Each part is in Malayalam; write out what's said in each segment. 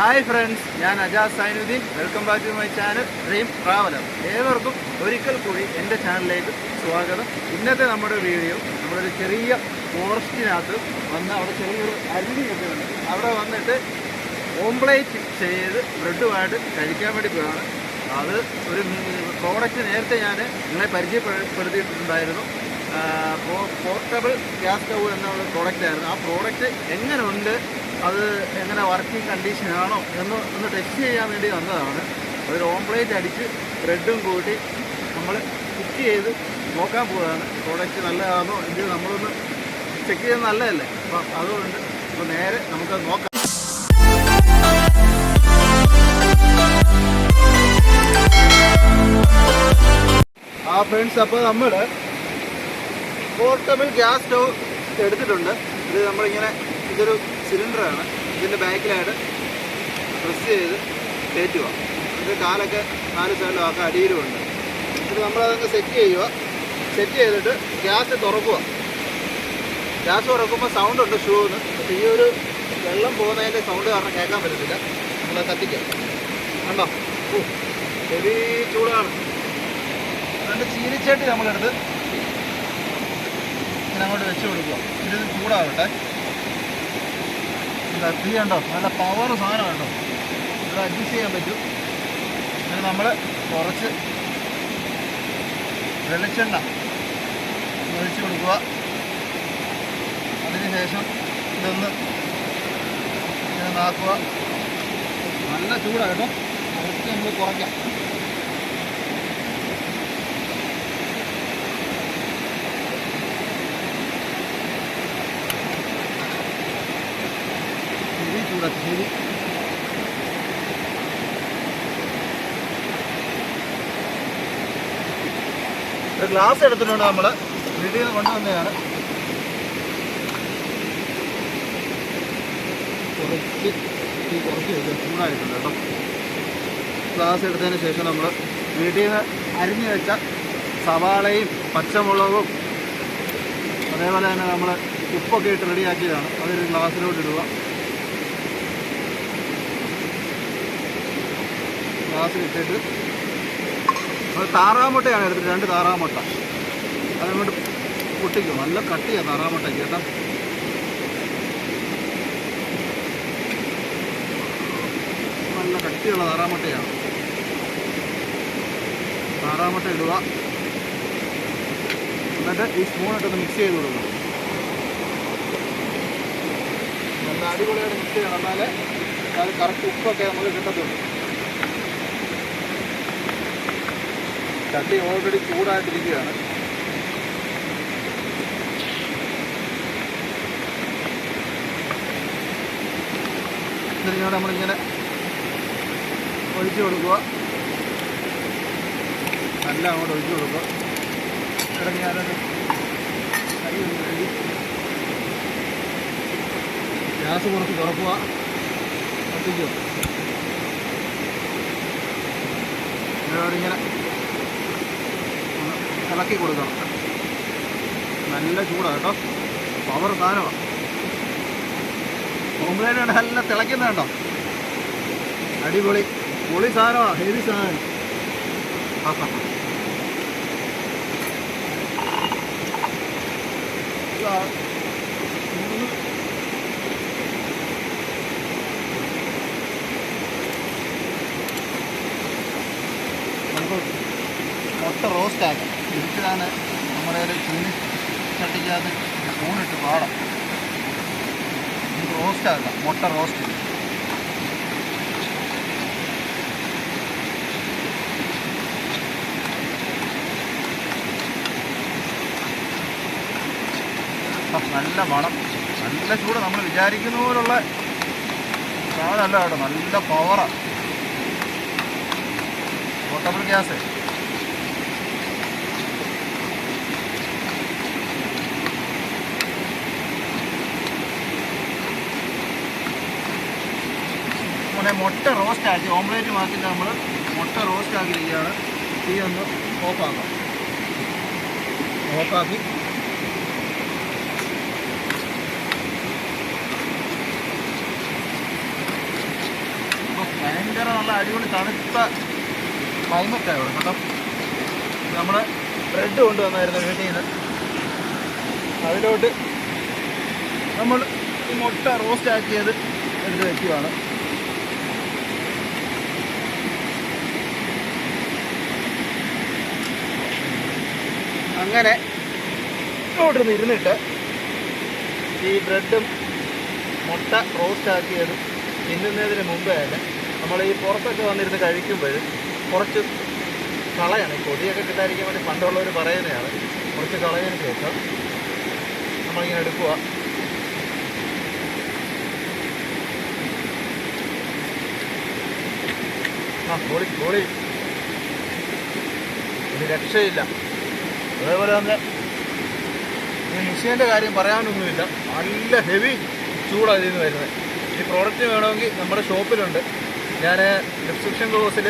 ഹായ് ഫ്രണ്ട്സ് ഞാൻ Ajas Zainudheen. Welcome back to my channel dream traveller ഏവർക്കും ഒരിക്കൽ കൂടി എന്റെ ചാനലിലേക്ക് സ്വാഗതം. ഇന്നത്തെ നമ്മുടെ വീഡിയോ നമ്മളൊരു ചെറിയ ഫോറസ്റ്റിനകത്ത് വന്ന് അവിടെ ചെറിയൊരു അരുവിയൊക്കെ ഉണ്ട്. അവിടെ വന്നിട്ട് ഓംപ്ലേറ്റ് ചെയ്ത് ബ്രെഡുമായിട്ട് കഴിക്കാൻ വേണ്ടി പോവാണ്. അത് ഒരു പ്രോഡക്റ്റ് നേരത്തെ ഞാൻ നിങ്ങളെ പരിചയപ്പെടുത്തിയിട്ടുണ്ടായിരുന്നു. പോർട്ടബിൾ ഗ്യാസ് സ്റ്റൗ എന്നുള്ള പ്രോഡക്റ്റായിരുന്നു ആ പ്രോഡക്റ്റ് എങ്ങനെ ഉണ്ട് അത് എങ്ങനെ വർക്കിംഗ് കണ്ടീഷനാണോ എന്ന് ഒന്ന് ടെസ്റ്റ് ചെയ്യാൻ വേണ്ടി വന്നതാണ്. ഒരു ഓംപ്ലേറ്റ് അടിച്ച് ബ്രെഡും കൂട്ടി നമ്മൾ കുക്ക് ചെയ്ത് നോക്കാൻ പോവുകയാണ്. പ്രോഡക്റ്റ് നല്ലതാണോ ഇത് നമ്മളൊന്ന് ചെക്ക് ചെയ്യുന്നത് നല്ലതല്ലേ? അപ്പം അതുകൊണ്ട് അപ്പോൾ നേരെ നമുക്ക് നോക്കാം. ആ ഫ്രണ്ട്സ് അപ്പോൾ നമ്മൾ പോർട്ടബിൾ ഗ്യാസ് സ്റ്റൗ എടുത്തിട്ടുണ്ട്. ഇത് നമ്മളിങ്ങനെ ഇതൊരു സിലിണ്ടറാണ്. ഇതിന്റെ ബാക്കിലായിട്ട് പ്രസ് ചെയ്ത് കയറ്റുക. അതിന്റെ കാലൊക്കെ നാല് സൈഡിലും ആക്കുക അടിയിലുമുണ്ട്. ഇത് നമ്മളതങ്ങ് സെറ്റ് ചെയ്യുക. സെറ്റ് ചെയ്തിട്ട് ഗ്യാസ് തുറക്കുക. ഗ്യാസ് തുറക്കുമ്പോൾ സൗണ്ട് ഉണ്ട് ഷൂന്ന് പക്ഷേ ഈ ഒരു വെള്ളം പോകുന്നതിന്റെ സൗണ്ട് കാരണം കേൾക്കാൻ പറ്റത്തില്ല. നമ്മൾ കത്തിക്കാം. കണ്ടോ? ഹെവി ചൂടാണ്. രണ്ട് ചീനിച്ചേട്ടി നമ്മളെടുത്ത് ഇങ്ങനെ അങ്ങോട്ട് വെച്ച് കൊടുക്കുക. ഇത് ചൂടാവട്ടെ. തീ കണ്ടോ? നല്ല പവർ സാധനം കണ്ടോ? ഇവിടെ അഡ്ജസ്റ്റ് ചെയ്യാൻ പറ്റും. പിന്നെ നമ്മൾ കുറച്ച് വെളിച്ചെണ്ണ ഒഴിച്ച് കൊടുക്കുക. അതിന് ശേഷം ഇതൊന്ന് ഇങ്ങനെ നാക്കുക. നല്ല ചൂടാണ് കേട്ടോ. കുറച്ച് നമ്മൾ കുറയ്ക്കാം. ഒരു ഗ്ലാസ് എടുത്തിട്ടുണ്ട് നമ്മൾ വീട്ടിൽ നിന്ന് കൊണ്ടുവന്നതാണ്. കുറച്ച് കുറച്ച് ചൂടായിട്ടുണ്ട് കേട്ടോ. ഗ്ലാസ് എടുത്തതിന് ശേഷം നമ്മൾ വീട്ടിൽ നിന്ന് അരിഞ്ഞു വെച്ച സവാളയും പച്ചമുളകും അതേപോലെ തന്നെ നമ്മൾ ഉപ്പൊക്കെ ഇട്ട് റെഡിയാക്കിയതാണ്. അതൊരു ഗ്ലാസ്സിലോട്ട് ഇടുക. അത് താറാമുട്ടയാണ് എടുത്തിട്ട് രണ്ട് താറാമുട്ട. അതങ്ങോട്ട് പൊട്ടിക്കും. നല്ല കട്ടിയാണ് താറാമുട്ട ചേട്ടാ നല്ല കട്ടിയുള്ള താറാമുട്ടയാണ്. താറാമുട്ട ഇടുക. എന്നിട്ട് ഈ സ്പൂണിട്ടൊന്ന് മിക്സ് ചെയ്ത് കൊടുക്കണം. നല്ല അടിപൊളിയായിട്ട് മിക്സ് ചെയ്യണം. എന്നാലേ അത് കറക്റ്റ് ഉപ്പൊക്കെ നമുക്ക് കിട്ടത്തുള്ളൂ. ചട്ടി ഓൾറെഡി ചൂടായിട്ടിരിക്കുകയാണ്. ഇതിനോട് നമ്മളിങ്ങനെ ഒഴിച്ചു കൊടുക്കുക. നല്ല അങ്ങോട്ട് ഒഴിച്ചു കൊടുക്കുക. ഇടങ്ങി ഞാനൊരു കൈ ഒന്ന് കഴുകി ഗ്യാസ് കുറച്ച് തുറക്കുക. കത്തിക്കുക. ഇങ്ങനെ ഇളക്കി കൊടുക്കണം. നല്ല ചൂടാണ് കേട്ടോ. പവർ സാധനമാണ് ഓംലേറ്റ് നല്ല തിളയ്ക്കുന്ന കേട്ടോ അടിപൊളി. പൊളി സാധനമാണ് ഹെവി സാധനം. നമുക്ക് മുട്ട റോസ്റ്റ് ഇതിലാണ് നമ്മുടെ ഒരു ചീനി ചട്ടിക്കകത്ത് സ്പൂണിട്ട് പാടാം. നമുക്ക് റോസ്റ്റ് ആക്കാം. മുട്ട റോസ്റ്റ് നല്ല മണം. നല്ല ചൂട്. നമ്മൾ വിചാരിക്കുന്ന പോലുള്ള സാധനമല്ല കേട്ടോ. നല്ല പവറാണ് പോർട്ടബിൾ ഗ്യാസ് നമ്മുടെ മുട്ട റോസ്റ്റ് ആക്കി ഓംലേറ്റ് മാറ്റിയിട്ട് നമ്മൾ മുട്ട റോസ്റ്റ് ആക്കിയിരിക്കുകയാണ്. തീ ഒന്ന് ഓഫാക്കാം ഓഫാക്കി നല്ല അടിപൊളി തണുത്ത ക്ലൈമറ്റാണ് ഇവിടെ കേട്ടോ. നമ്മൾ ബ്രെഡ് കൊണ്ടുവന്നായിരുന്നു വീട്ടിൽ നിന്ന്. അതിലോട്ട് നമ്മൾ ഈ മുട്ട റോസ്റ്റ് ആക്കിയത് എടുത്ത് വെക്കുവാണ്. അങ്ങനെ ഇങ്ങോട്ട് ഇരുന്നിട്ട് ഈ ബ്രെഡും മുട്ട റോസ്റ്റ് ആക്കിയതും തിന്നുന്നതിന് മുമ്പ് തന്നെ നമ്മൾ ഈ പുറത്തൊക്കെ വന്നിരുന്ന് കഴിക്കുമ്പോൾ കുറച്ച് കളയാണ്. ഈ കൊതിയൊക്കെ കിട്ടാതിരിക്കാൻ വേണ്ടി പണ്ടുള്ളവർ പറയുന്നതാണ്. കുറച്ച് കളയതിന് ശേഷം നമ്മളിങ്ങനെ എടുക്കുക ആ പൊളി പൊളി. ഒരു രക്ഷയില്ല. അതേപോലെ തന്നെ ഈ മിഷീന്റെ കാര്യം പറയാനൊന്നുമില്ല. നല്ല ഹെവി ചൂടാണ് ഇതിൽ നിന്ന് വരുന്നത് ഈ പ്രോഡക്റ്റ് വേണമെങ്കിൽ നമ്മുടെ ഷോപ്പിലുണ്ട് ഞാൻ ഡിസ്ക്രിപ്ഷൻ ബോക്സിൽ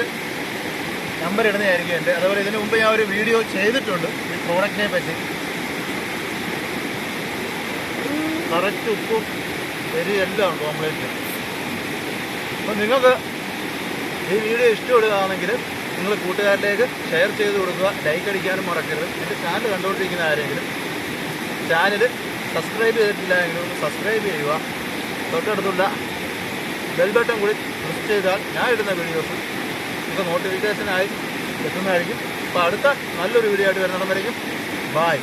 നമ്പർ ഇടുന്നതായിരിക്കും എന്റെ. അതുപോലെ ഇതിന് മുമ്പ് ഞാൻ ഒരു വീഡിയോ ചെയ്തിട്ടുണ്ട് ഈ പ്രോഡക്റ്റിനെ പറ്റി. കറക്റ്റ് ഉപ്പും എരി എല്ലാം ഉണ്ട് ഓംലേറ്റിൽ അപ്പം നിങ്ങൾക്ക് ഈ വീഡിയോ ഇഷ്ടപ്പെടുകയാണെങ്കിൽ നിങ്ങൾ കൂട്ടുകാരിലേക്ക് ഷെയർ ചെയ്ത് കൊടുക്കുക ലൈക്ക് അടിക്കാനും മറക്കരുത്. എന്റെ ചാനൽ കണ്ടുകൊണ്ടിരിക്കുന്ന ആരെങ്കിലും ചാനൽ സബ്സ്ക്രൈബ് ചെയ്തിട്ടില്ല എങ്കിലും സബ്സ്ക്രൈബ് ചെയ്യുക. തൊട്ടടുത്തുള്ള ബെൽ ബട്ടൺ കൂടി പ്രസ് ചെയ്താൽ ഞാൻ ഇടുന്ന വീഡിയോസ് നിങ്ങൾക്ക് നോട്ടിഫിക്കേഷനായി എത്തുന്നതായിരിക്കും. അപ്പോൾ അടുത്ത നല്ലൊരു വീഡിയോ ആയിട്ട് വരുന്നവരേക്കും ബായ്